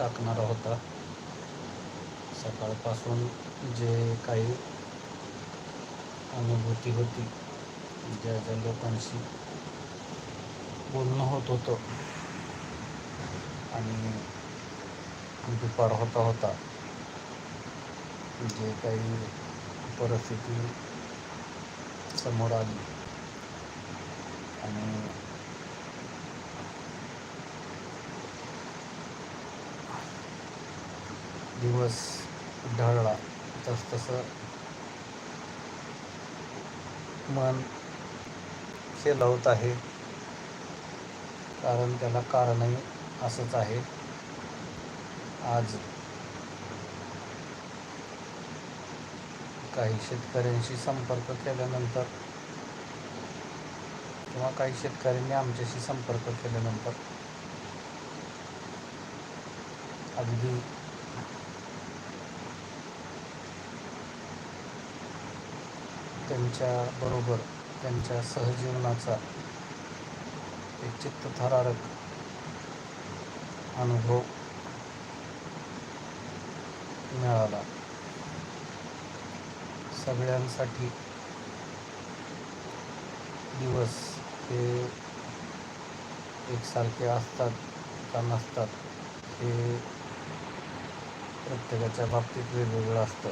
टाकणारा होता सकाळपासून जे काही अनुभूती होती ज्या ज्या लोकांशी बोलणं होत होतं आणि दुपार होता होता जे काही परिस्थिती समोर आली. आणि दिवस ढळला तसतसं मन होत आहे. कारण त्याला कारणही असंच आहे. आज काही शेतकऱ्यांशी संपर्क केल्यानंतर किंवा काही शेतकऱ्यांनी आमच्याशी संपर्क केल्यानंतर अगदी त्यांच्याबरोबर त्यांच्या सहजीवनाचा एक चित्तथरारक अनुभव मिळाला. सगळ्यांसाठी दिवस हे एकसारखे असतात का नसतात हे प्रत्येकाच्या बाबतीत वेगवेगळं असतं.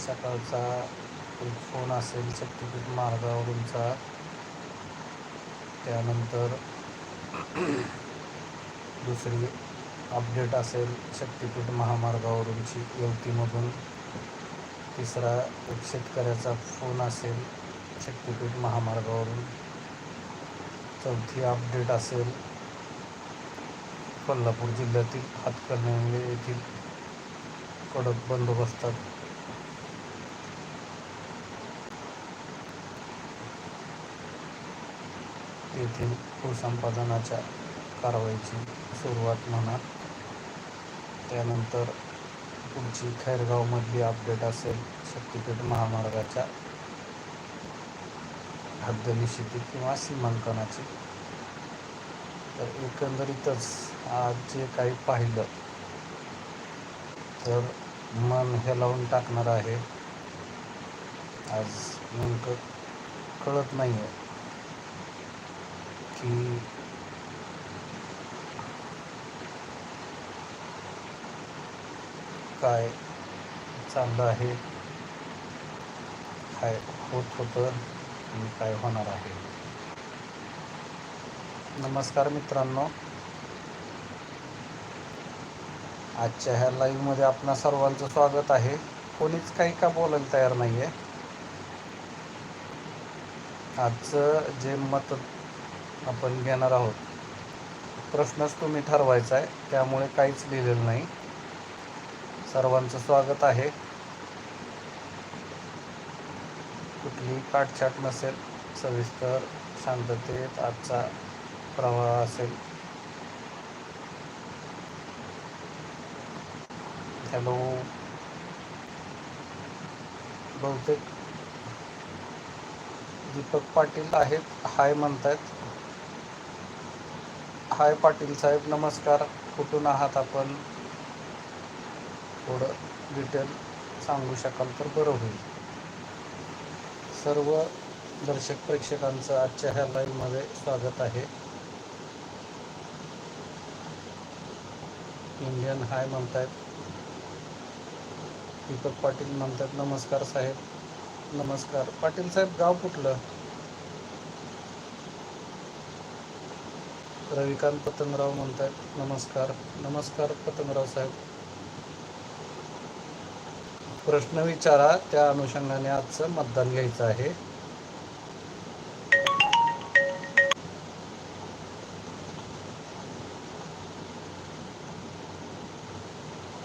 सकाळचा एक फोन असेल शक्तिपीठ मार्गावरूनचा त्यानंतर दुसरी अपडेट असेल शक्तिपीठ महामार्गावरूनची युवतीमधून. तिसरा एक शेतकऱ्याचा फोन असेल शक्तिपीठ महामार्गावरून. चौथी अपडेट असेल कोल्हापूर जिल्ह्यातील हातकणंगले येथील कडक बंदोबस्तात. तेथील भूसंपादनाच्या कारवाईची सुरुवात म्हणा. त्यानंतर पुढची खैरगावमधली अपडेट असेल शक्तीपीठ महामार्गाच्या हद्दनिशिती किंवा सीमांकनाची. तर एकंदरीतच आज जे काही पाहिलं तर मन हे लावून टाकणार आहे. आज नेमकं कळत नाही आहे की काय चाललं आहे? काय होत होतं आणि काय होणार आहे? नमस्कार मित्रांनो. आजच्या ह्या लाईव्हमध्ये आपणा सर्वांचं स्वागत आहे. कोणीच काही का बोलायला तयार नाही आहे आजचं जे मत आपण घेणार आहोत. प्रश्नच तुम्ही ठरवायचा आहे त्यामुळे काहीच लिहिलेलं नाही. सर्वांचं स्वागत आहे. कुठलीही काटछाट नसेल सविस्तर शांततेत आजचा प्रवाह असेल. हॅलो. बहुतेक दीपक पाटील आहेत हाय म्हणतायत. हाय पाटील साहेब नमस्कार. कुठून आहात आपण? थोडं डिटेल सांगू शकाल तर बरं होईल. सर्व दर्शक प्रेक्षकांचं आजच्या ह्या लाईव्हमध्ये स्वागत आहे. इंडियन हाय म्हणतायत. दीपक पाटील म्हणतात नमस्कार साहेब. नमस्कार. पाटील साहेब गाव कुठलं? रविकांत पतंगराव म्हणतात नमस्कार. नमस्कार पतंगराव साहेब. प्रश्न विचारा त्या अनुषंगाने आजचं मतदान घ्यायचं आहे.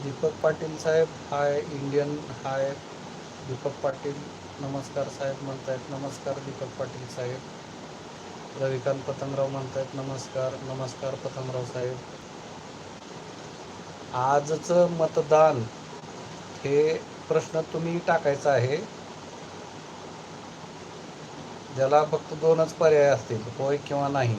दीपक पाटील साहेब hi Indian hi Deepak Patil. नमस्कार साहेब म्हणतायत नमस्कार दीपक पाटील साहेब. रविकांत पतंगराव म्हणतायत नमस्कार नमस्कार पतंगराव साहेब. आजचं मतदान हे प्रश्न तुम्ही टाकायचा आहे. ज्याला फक्त दोनच पर्याय असतील होय किंवा नाही.